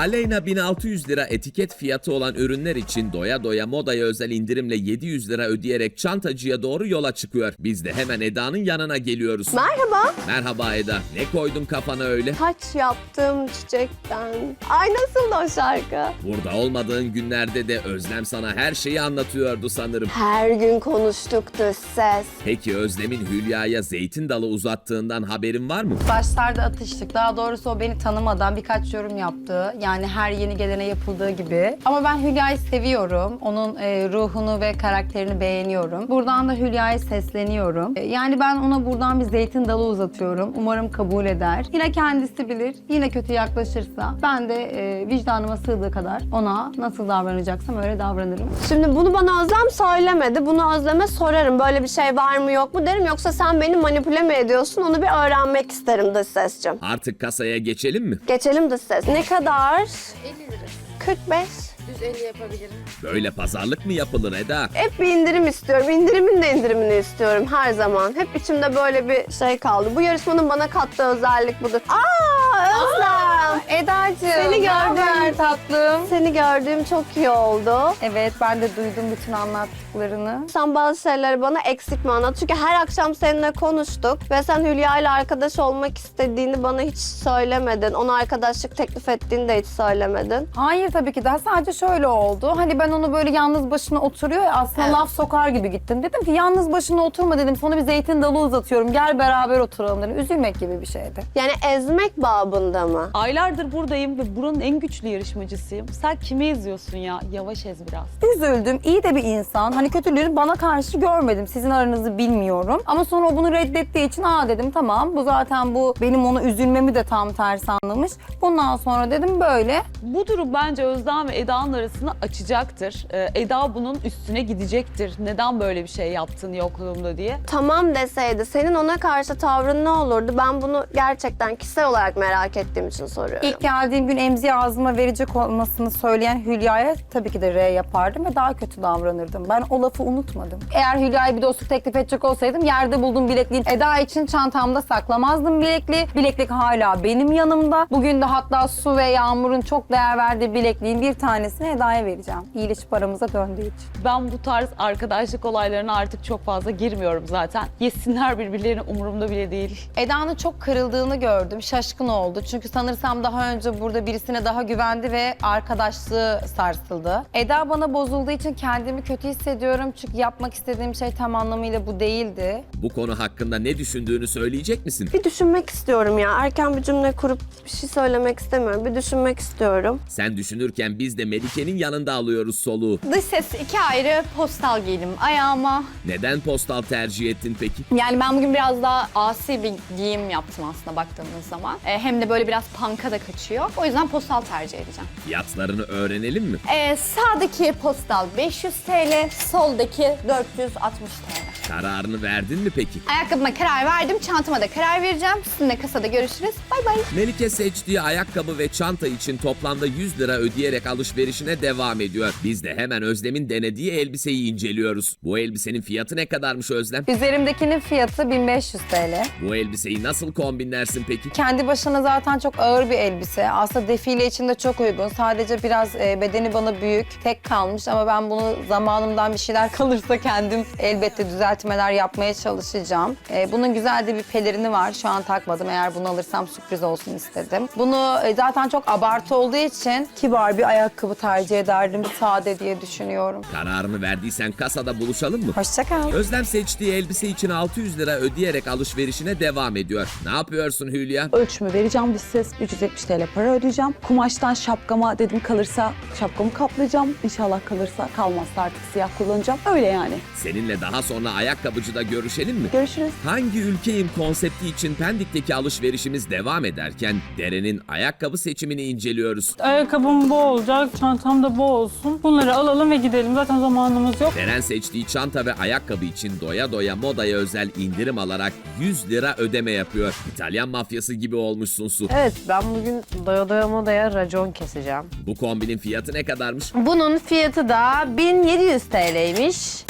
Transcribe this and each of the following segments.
Aleyna 1600 lira etiket fiyatı olan ürünler için doya doya modaya özel indirimle 700 lira ödeyerek çantacıya doğru yola çıkıyor. Biz de hemen Eda'nın yanına geliyoruz. Merhaba. Merhaba Eda. Ne koydun kafana öyle? Taç yaptım çiçekten. Ay nasıl o şarkı? Burada olmadığın günlerde de Özlem sana her şeyi anlatıyordu sanırım. Her gün konuştuk da ses. Peki Özlem'in Hülya'ya zeytin dalı uzattığından haberin var mı? Başlarda atıştık. Daha doğrusu o beni tanımadan birkaç yorum yaptı. Yani her yeni gelene yapıldığı gibi. Ama ben Hülya'yı seviyorum. Onun e, ruhunu ve karakterini beğeniyorum. Buradan da Hülya'ya sesleniyorum. E, yani ben ona buradan bir zeytin dalı uzatıyorum. Umarım kabul eder. Yine kendisi bilir. Yine kötü yaklaşırsa ben de e, vicdanıma sığdığı kadar ona nasıl davranacaksam öyle davranırım. Şimdi bunu bana Özlem söylemedi. Bunu Özlem'e sorarım. Böyle bir şey var mı yok mu derim. Yoksa sen beni manipüle mi ediyorsun? Onu bir öğrenmek isterim dış sescim. Artık kasaya geçelim mi? Geçelim dış ses. Ne kadar? 50 lira. 45. 150 yapabilirim. Böyle pazarlık mı yapılır Eda? Hep bir indirim istiyorum. İndirimin de indirimini istiyorum her zaman. Hep içimde böyle bir şey kaldı. Bu yarışmanın bana kattığı özellik budur. Aa Özlem! Eda'cığım. Seni gördüm. tatlım. Seni gördüğüm çok iyi oldu. Evet ben de duydum bütün anlattıklarını. Sen bazı şeyleri bana eksik mi anlat? Çünkü her akşam seninle konuştuk ve sen Hülya ile arkadaş olmak istediğini bana hiç söylemedin. Ona arkadaşlık teklif ettiğini de hiç söylemedin. Hayır tabii ki daha sadece şöyle oldu. Hani ben onu böyle yalnız başına oturuyor ya aslında Evet. laf sokar gibi gittim. Dedim ki yalnız başına oturma dedim. Sana bir zeytin dalı uzatıyorum. Gel beraber oturalım dedim. Üzülmek gibi bir şeydi. Yani ezmek babında mı? Aylardır buradayım ve buranın en güçlü yarışmacısıyım. Sen kimi izliyorsun ya? Yavaş ez biraz. Üzüldüm. İyi de bir insan. Hani kötülüğünü bana karşı görmedim. Sizin aranızı bilmiyorum. Ama sonra o bunu reddettiği için aa dedim tamam bu zaten bu benim onu üzülmemi de tam tersi anlamış. Bundan sonra dedim böyle. Bu durum bence Özlem ve Eda'nın arasını açacaktır. Ee, Eda bunun üstüne gidecektir. Neden böyle bir şey yaptın yokluğumda diye. Tamam deseydi senin ona karşı tavrın ne olurdu? Ben bunu gerçekten kişisel olarak merak ettiğim için soruyorum. İlk geldiğim gün emziği ağzıma verecek olmasını söyleyen Hülya'ya tabii ki de R yapardım ve daha kötü davranırdım. Ben o lafı unutmadım. Eğer Hülya'ya bir dostluk teklif edecek olsaydım yerde bulduğum bilekliği Eda için çantamda saklamazdım bilekliği. Bileklik hala benim yanımda. Bugün de hatta Su ve Yağmur'un çok değer verdiği bilekliğin bir tanesini Eda'ya vereceğim. İyileşip aramıza döndüğü için. Ben bu tarz arkadaşlık olaylarına artık çok fazla girmiyorum zaten. Yesinler birbirlerini umurumda bile değil. Eda'nın çok kırıldığını gördüm. Şaşkın oldu. Çünkü sanırsam daha önce burada birisine daha güvendi ve arkadaşlığı sarsıldı. Eda bana bozulduğu için kendimi kötü hissediyorum. Çünkü yapmak istediğim şey tam anlamıyla bu değildi. Bu konu hakkında ne düşündüğünü söyleyecek misin? Bir düşünmek istiyorum ya. Erken bir cümle kurup bir şey söylemek istemiyorum. Bir düşünmek istiyorum. Sen düşünürken biz de Melike'nin yanında alıyoruz soluğu. Dış ses iki ayrı postal giydim ayağıma. Neden postal tercih ettin peki? Yani ben bugün biraz daha asi bir giyim yaptım aslında baktığınız zaman. E, hem de böyle biraz panka da kaçıyor. O yüzden postal tercih edeceğim. Fiyatlarını öğrenelim mi? E, sağdaki postal 500 TL, soldaki 460 TL. Kararını verdin mi peki? Ayakkabıma karar verdim, çantama da karar vereceğim. Sizinle kasada görüşürüz. Bay bay. Melike seçtiği ayakkabı ve çanta için toplamda 100 lira ödeyerek alışverişine devam ediyor. Biz de hemen Özlem'in denediği elbiseyi inceliyoruz. Bu elbisenin fiyatı ne kadarmış Özlem? Üzerimdekinin fiyatı 1500 TL. Bu elbiseyi nasıl kombinlersin peki? Kendi başına zaten çok ağır bir elbise. Aslında defile için de çok uygun. Sadece biraz e, bedeni bana büyük, tek kalmış ama ben bunu zamanımdan bir şeyler kalırsa kendim elbette düzeltmeler yapmaya çalışacağım. E, bunun güzel de bir pelerini var. Şu an takmadım. Eğer bunu alırsam sürpriz olsun istedim. Bunu e, zaten çok abartı olduğu için kibar bir ayakkabı tercih ederdim. Sade diye düşünüyorum. Kararını verdiysen kasada buluşalım mı? Hoşça kal. Özlem seçtiği elbise için 600 lira ödeyerek alışverişine devam ediyor. Ne yapıyorsun Hülya? Ölçümü vereceğim ses 370 TL para ödeyeceğim. Kumaştan şapkama dedim kalırsa şapkamı kaplayacağım. İnşallah kalırsa kalmazsa artık siyah kullanacağım. Öyle yani. Seninle daha sonra ayakkabıcıda görüşelim mi? Görüşürüz. Hangi ülkeyim konsepti için Pendik'teki alışverişimiz devam ederken Deren'in ayakkabı seçimini inceliyoruz. Ayakkabım bu olacak, çantam da bu olsun. Bunları alalım ve gidelim. Zaten zamanımız yok. Deren seçtiği çanta ve ayakkabı için doya doya modaya özel indirim alarak 100 lira ödeme yapıyor. İtalyan mafyası gibi olmuşsun Su. Evet ben bugün doya doya modaya racon keseceğim. Bu kombinin fiyatı ne kadarmış? Bunun fiyatı da 1700 TL'ymiş.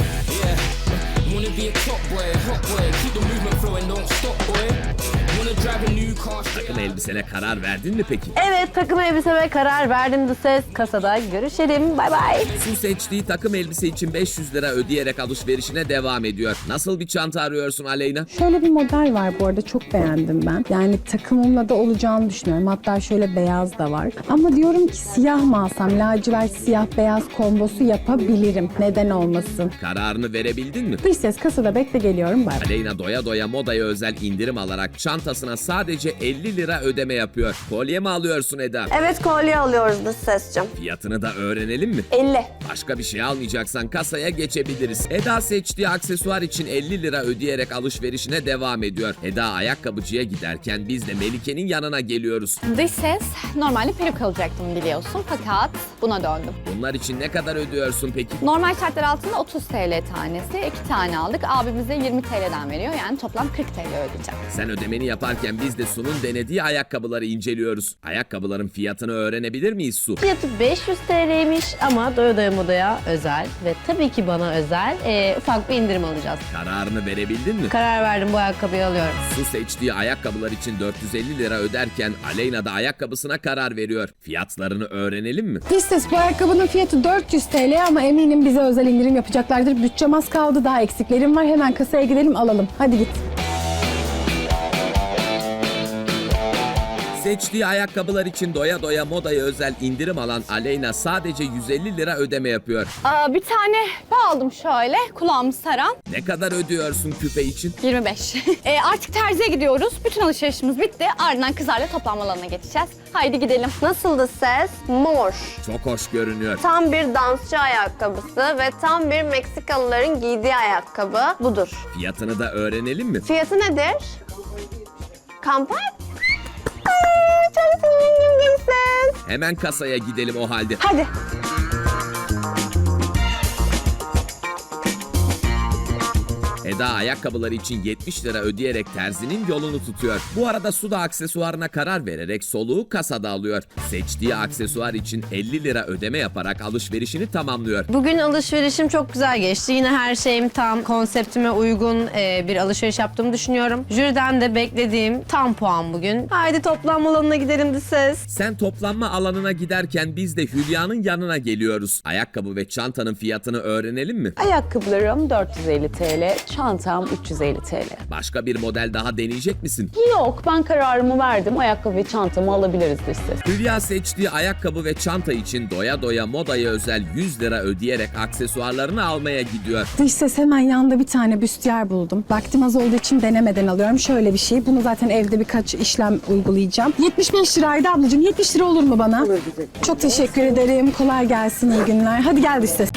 Wanna be a top boy, hot boy, keep the movement flowing, don't stop boy. Takım elbisene karar verdin mi peki? Evet takım elbiseme karar verdim de ses. Kasada görüşelim. Bay bay. Su seçtiği takım elbise için 500 lira ödeyerek alışverişine devam ediyor. Nasıl bir çanta arıyorsun Aleyna? Şöyle bir model var bu arada çok beğendim ben. Yani takımımla da olacağını düşünüyorum. Hatta şöyle beyaz da var. Ama diyorum ki siyah mı alsam? Lacivert siyah beyaz kombosu yapabilirim. Neden olmasın? Kararını verebildin mi? Dış ses kasada bekle geliyorum. Bay bay. Aleyna doya doya modaya özel indirim alarak çantasına sadece 50 lira ödeme yapıyor. Kolye mi alıyorsun Eda? Evet kolye alıyoruz dış sescim. Fiyatını da öğrenelim mi? 50. Başka bir şey almayacaksan kasaya geçebiliriz. Eda seçtiği aksesuar için 50 lira ödeyerek alışverişine devam ediyor. Eda ayakkabıcıya giderken biz de Melike'nin yanına geliyoruz. Dış ses normalde peruk alacaktım biliyorsun fakat buna döndüm. Bunlar için ne kadar ödüyorsun peki? Normal şartlar altında 30 TL tanesi. iki tane aldık. Abimiz de 20 TL'den veriyor. Yani toplam 40 TL ödeyeceğim. Sen ödemeni yaparken biz de Su'nun denediği ayakkabıları inceliyoruz. Ayakkabıların fiyatını öğrenebilir miyiz Su? Fiyatı 500 TL'ymiş ama doya doya modaya özel ve tabii ki bana özel e, ufak bir indirim alacağız. Kararını verebildin mi? Karar verdim bu ayakkabıyı alıyorum. Su seçtiği ayakkabılar için 450 lira öderken Aleyna da ayakkabısına karar veriyor. Fiyatlarını öğrenelim mi? Ses bu ayakkabının fiyatı 400 TL ama eminim bize özel indirim yapacaklardır. Bütçem az kaldı daha eksiklerim var. Hemen kasaya gidelim alalım. Hadi git. Seçtiği ayakkabılar için doya doya modaya özel indirim alan Aleyna sadece 150 lira ödeme yapıyor. Aa, bir tane aldım şöyle kulağımı saran. Ne kadar ödüyorsun küpe için? 25. e, artık terziye gidiyoruz. Bütün alışverişimiz bitti. Ardından kızlarla toplanma alanına geçeceğiz. Haydi gidelim. Nasıldı ses? Mor. Çok hoş görünüyor. Tam bir dansçı ayakkabısı ve tam bir Meksikalıların giydiği ayakkabı budur. Fiyatını da öğrenelim mi? Fiyatı nedir? Kampanya? Hemen kasaya gidelim o halde. Hadi. Eda ayakkabıları için 70 lira ödeyerek terzinin yolunu tutuyor. Bu arada Su da aksesuarına karar vererek soluğu kasada alıyor. Seçtiği aksesuar için 50 lira ödeme yaparak alışverişini tamamlıyor. Bugün alışverişim çok güzel geçti. Yine her şeyim tam konseptime uygun e, bir alışveriş yaptığımı düşünüyorum. Jüriden de beklediğim tam puan bugün. Haydi toplanma alanına gidelim de ses. Sen toplanma alanına giderken biz de Hülya'nın yanına geliyoruz. Ayakkabı ve çantanın fiyatını öğrenelim mi? Ayakkabılarım 450 TL, çantam 350 TL. Başka bir model daha deneyecek misin? Yok ben kararımı verdim. Ayakkabı ve çantamı alabiliriz ses. Hülya seçtiği ayakkabı ve çanta için doya doya modaya özel 100 lira ödeyerek aksesuarlarını almaya gidiyor. Dış ses hemen yanında bir tane büstiyer buldum. Vaktim az olduğu için denemeden alıyorum. Şöyle bir şey. Bunu zaten evde birkaç işlem uygulayacağım. 75 liraydı ablacığım. 70 lira olur mu bana? Olur güzel. Çok teşekkür ederim. Kolay gelsin. iyi günler. Hadi gel dış ses.